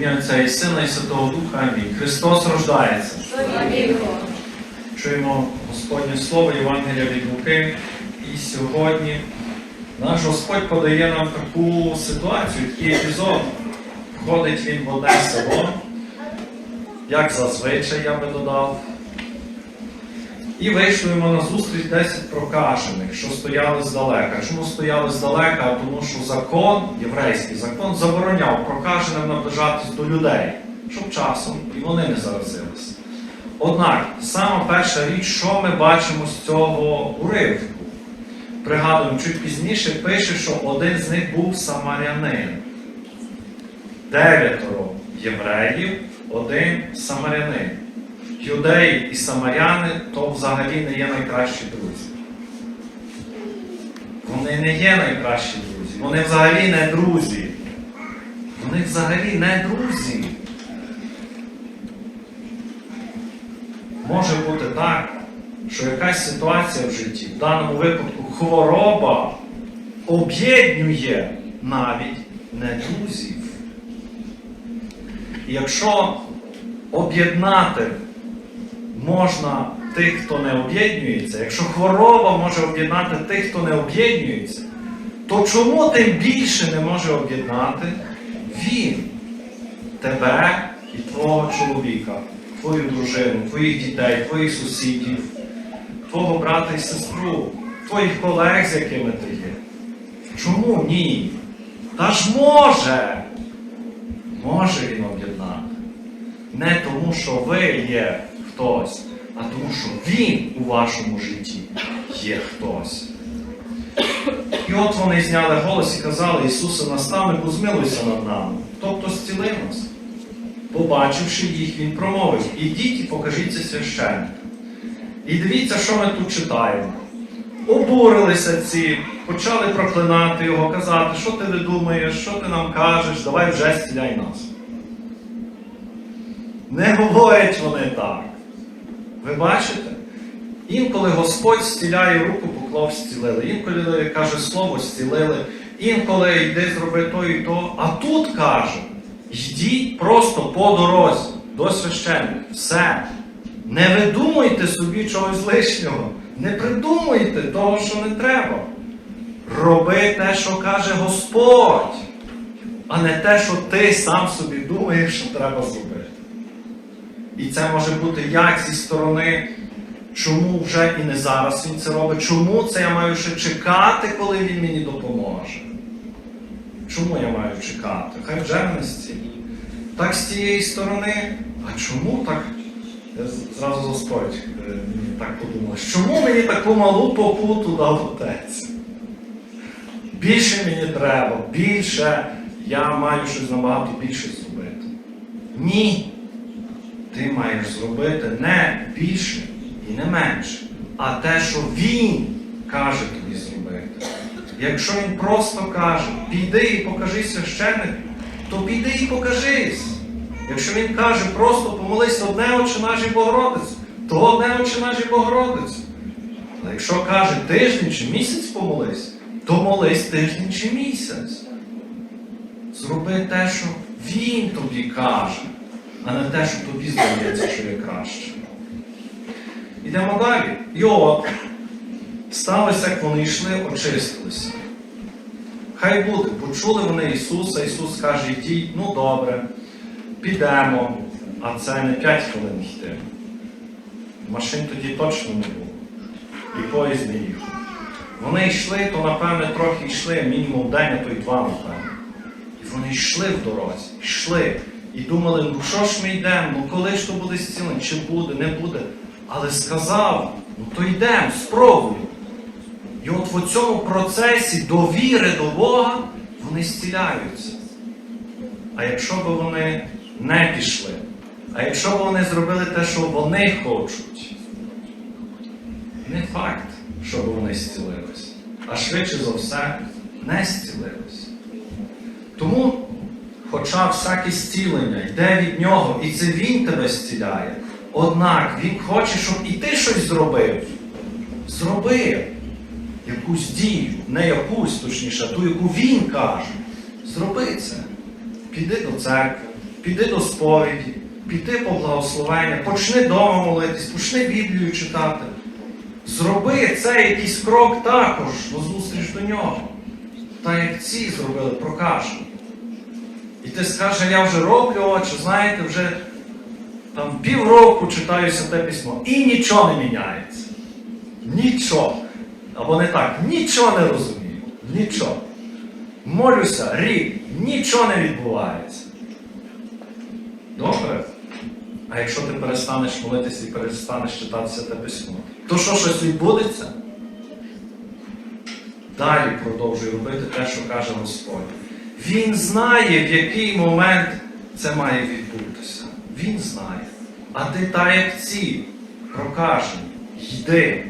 ім'я Отця і Сина і Святого Духа. Амінь. Христос рождається. Чуємо Господнє Слово Євангелія від Луки. І сьогодні наш Господь подає нам таку ситуацію, такий епізод. Входить він в одне село, як зазвичай я би додав. І вийшли йому на зустріч 10 прокажених, що стояли здалека. Чому стояли здалека? Тому що закон, єврейський закон, забороняв прокаженим наближатись до людей, щоб часом і вони не заразилися. Однак, сама перша річ, що ми бачимо з цього уривку? Пригадуємо, чуть пізніше пише, що один з них був самарянин. Дев'ятеро євреїв, один самарянин. Юдеї і самаряни то взагалі не є найкращі друзі. Вони не є найкращі друзі. Вони взагалі не друзі. Вони взагалі не друзі. Може бути так, що якась ситуація в житті, в даному випадку хвороба, об'єднує навіть не друзів. І якщо об'єднати можна тих, хто не об'єднується, якщо хвороба може об'єднати тих, хто не об'єднується, то чому тим більше не може об'єднати він, тебе і твого чоловіка, твою дружину, твоїх дітей, твоїх сусідів, твого брата і сестру, твоїх колег, з якими ти є? Чому ні? Та ж може! Може він об'єднати. Не тому, що ви є хтось, а тому, що він у вашому житті є хтось. І от вони зняли голос і казали, Ісусе, наставнику, змилуйся над нами, тобто зціли нас. Побачивши їх, Він промовив, ідіть і покажіться священникам. І дивіться, що ми тут читаємо. Обурилися ці, почали проклинати його, казати, що ти видумаєш, що ти нам кажеш, давай вже зціляй нас. Не говорять вони так. Ви бачите? Інколи Господь зціляє руку, поклав, зцілили. Інколи каже слово зцілили. Інколи йди зроби то і то. А тут каже: йдіть просто по дорозі до священника. Все. Не видумуйте собі чогось лишнього. Не придумуйте того, що не треба. Роби те, що каже Господь, а не те, що ти сам собі думаєш, що треба зробити. І це може бути як зі сторони, чому вже і не зараз він це робить, чому це я маю ще чекати, коли він мені допоможе. Чому я маю чекати? Хай вже мене зцілі. Так з цієї сторони, а чому так? Я зразу Господь е, мені так подумав, чому мені таку малу покуту дав отець? Більше мені треба, більше я маю щось набагато більше зробити. Ні ти маєш зробити не більше і не менше, а те, що він каже тобі зробити. Якщо він просто каже, піди і покажи священнику, то піди і покажись. Якщо він каже, просто помолись одне очі нашій Богородиці, то одне очі нашій Богородиці. Але якщо каже тиждень чи місяць помолись, то молись тиждень чи місяць. Зроби те, що він тобі каже а не те, що тобі здається, що є краще. Йдемо далі. От, сталося, як вони йшли, очистилися. Хай буде, почули вони Ісуса, Ісус каже, йдіть, ну добре, підемо, а це не 5 хвилин йти. Машин тоді точно не було. І поїзд не їхав. Вони йшли, то, напевне, трохи йшли, мінімум день, а то й два, напевне. І вони йшли в дорозі, йшли. І думали, ну що ж ми йдемо, ну коли ж то буде зцілення, чи буде, не буде. Але сказав, ну то йдемо, спробуй. І от в цьому процесі довіри до Бога вони зціляються. А якщо б вони не пішли, а якщо б вони зробили те, що вони хочуть, не факт, що б вони зцілились, а швидше за все не зцілились. Тому Хоча всяке зцілення йде від нього, і це він тебе зціляє. Однак він хоче, щоб і ти щось зробив. Зроби якусь дію, не якусь, точніше, ту, яку він каже. Зроби це. Піди до церкви, піди до сповіді, піди по благословення, почни дома молитись, почни Біблію читати. Зроби цей якийсь крок також на зустріч до нього. Та як ці зробили, прокажуть. І ти скажеш, я вже роблю, очі, знаєте, вже там півроку читаю те письмо. І нічого не міняється. Нічого. Або не так, нічого не розумію. Нічого. Молюся рік, нічого не відбувається. Добре? А якщо ти перестанеш молитися і перестанеш читатися те письмо, то що щось відбудеться? Далі продовжуй робити те, що каже Господь. Він знає, в який момент це має відбутися. Він знає. А ти та як ці прокажені. Йди,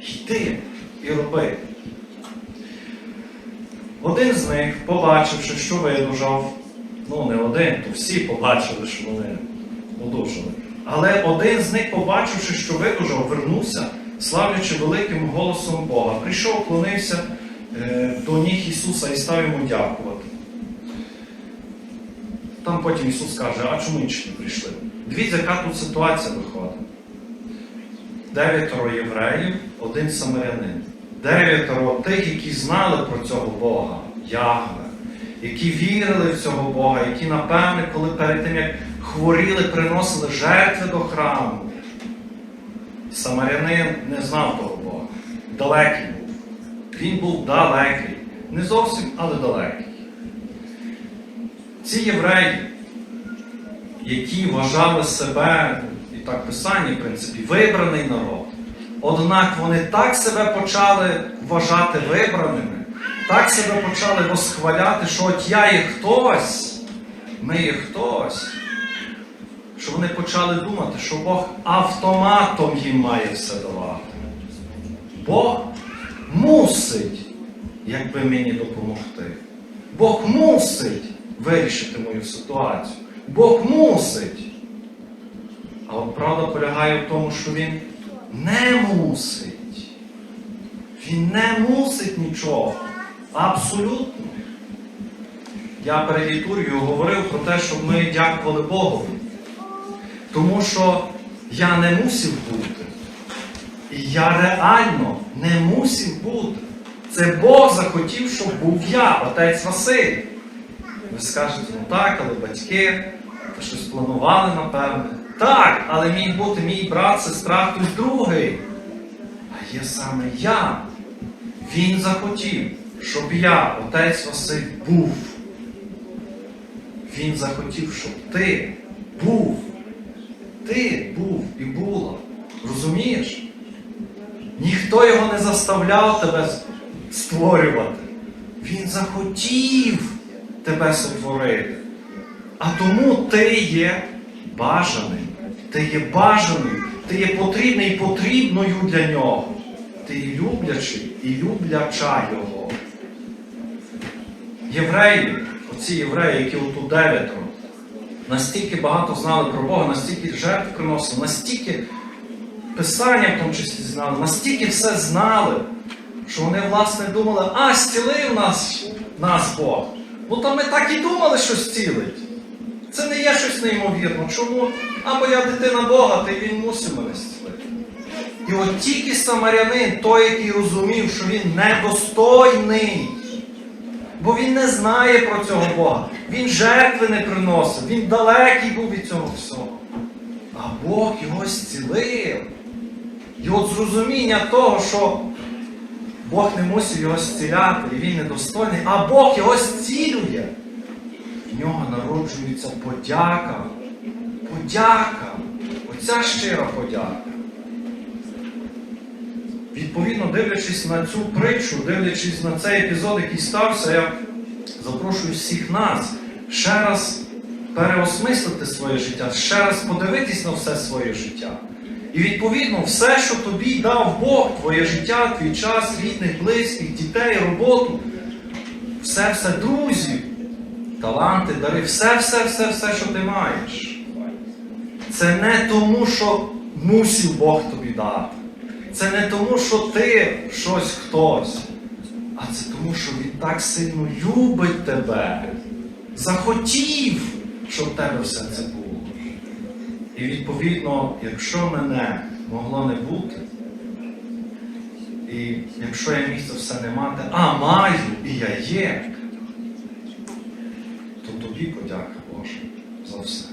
йди і роби. Один з них, побачивши, що видужав, ну не один, то всі побачили, що вони одужали. Але один з них, побачивши, що видужав, вернувся, славлячи великим голосом Бога. Прийшов, клонився е, до ніг Ісуса і став йому дякувати. Там потім Ісус каже, а чому інші не прийшли? Дивіться, яка тут ситуація виходить. Дев'ятеро євреїв, один самарянин. Дев'ятеро тих, які знали про цього Бога, Ягве, які вірили в цього Бога, які, напевне, коли перед тим, як хворіли, приносили жертви до храму. Самарянин не знав того Бога. Далекий був. Він був далекий. Не зовсім, але далекий. Ці євреї, які вважали себе, і так писання, в принципі, вибраний народ. Однак вони так себе почали вважати вибраними, так себе почали восхваляти, що от я є хтось, ми є хтось. Що вони почали думати, що Бог автоматом їм має все давати. Бог мусить, якби мені допомогти. Бог мусить вирішити мою ситуацію. Бог мусить. А от правда полягає в тому, що він не мусить. Він не мусить нічого. Абсолютно. Я перед літургією говорив про те, щоб ми дякували Богові. Тому що я не мусив бути. І я реально не мусив бути. Це Бог захотів, щоб був я, отець Василь. Ви скажете, ну так, але батьки та щось планували, напевне. Так, але міг бути мій брат, сестра, хтось другий. А є саме я. Він захотів, щоб я, отець Василь, був. Він захотів, щоб ти був. Ти був і була. Розумієш? Ніхто його не заставляв тебе створювати. Він захотів тебе сотворити. А тому ти є бажаним. Ти є бажаним, ти є потрібний і потрібною для нього. Ти є люблячий і любляча його. Євреї, оці євреї, які отут дев'ятеро, настільки багато знали про Бога, настільки жертв приносили, настільки Писання в тому числі знали, настільки все знали, що вони, власне, думали, а, зцілив нас, нас Бог. Ну то ми так і думали, що зцілить. Це не є щось неймовірне. Чому? А моя дитина Бога, та він мусив мене зцілити. І от тільки самарянин, той, який розумів, що він недостойний, бо він не знає про цього Бога. Він жертви не приносив, він далекий був від цього всього. А Бог його зцілив. І от зрозуміння того, що Бог не мусив його зціляти, і він недостойний, а Бог його зцілює. В нього народжується подяка. Подяка. Оця щира подяка. Відповідно, дивлячись на цю притчу, дивлячись на цей епізод, який стався, я запрошую всіх нас ще раз переосмислити своє життя, ще раз подивитись на все своє життя. І відповідно, все, що тобі дав Бог, твоє життя, твій час, рідних, близьких, дітей, роботу, все, все, друзів, таланти, дари, все, все, все, все, що ти маєш. Це не тому, що мусив Бог тобі дати. Це не тому, що ти щось хтось, а це тому, що Він так сильно любить тебе, захотів, щоб в тебе все це. І відповідно, якщо мене могло не бути, і якщо я міг це все не мати, а маю, і я є, то тобі подяка Боже за все.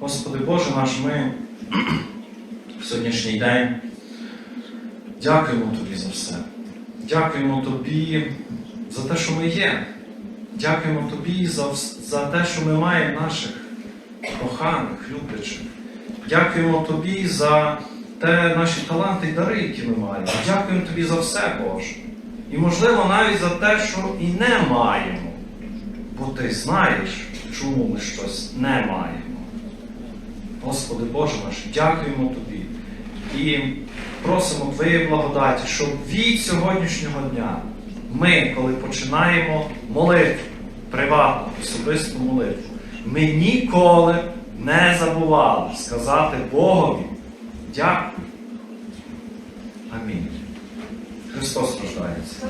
Господи Боже наш, ми в сьогоднішній день дякуємо Тобі за все. Дякуємо Тобі за те, що ми є. Дякуємо Тобі за, за те, що ми маємо наших коханих, люблячих. Дякуємо Тобі за те наші таланти і дари, які ми маємо. Дякуємо Тобі за все, Боже. І, можливо, навіть за те, що і не маємо. Бо Ти знаєш, чому ми щось не маємо. Господи Боже наш, дякуємо Тобі і просимо Твоєї благодаті, щоб від сьогоднішнього дня ми, коли починаємо молитву, приватну, особисту молитву, ми ніколи не забували сказати Богові дякую. Амінь. Христос рождається.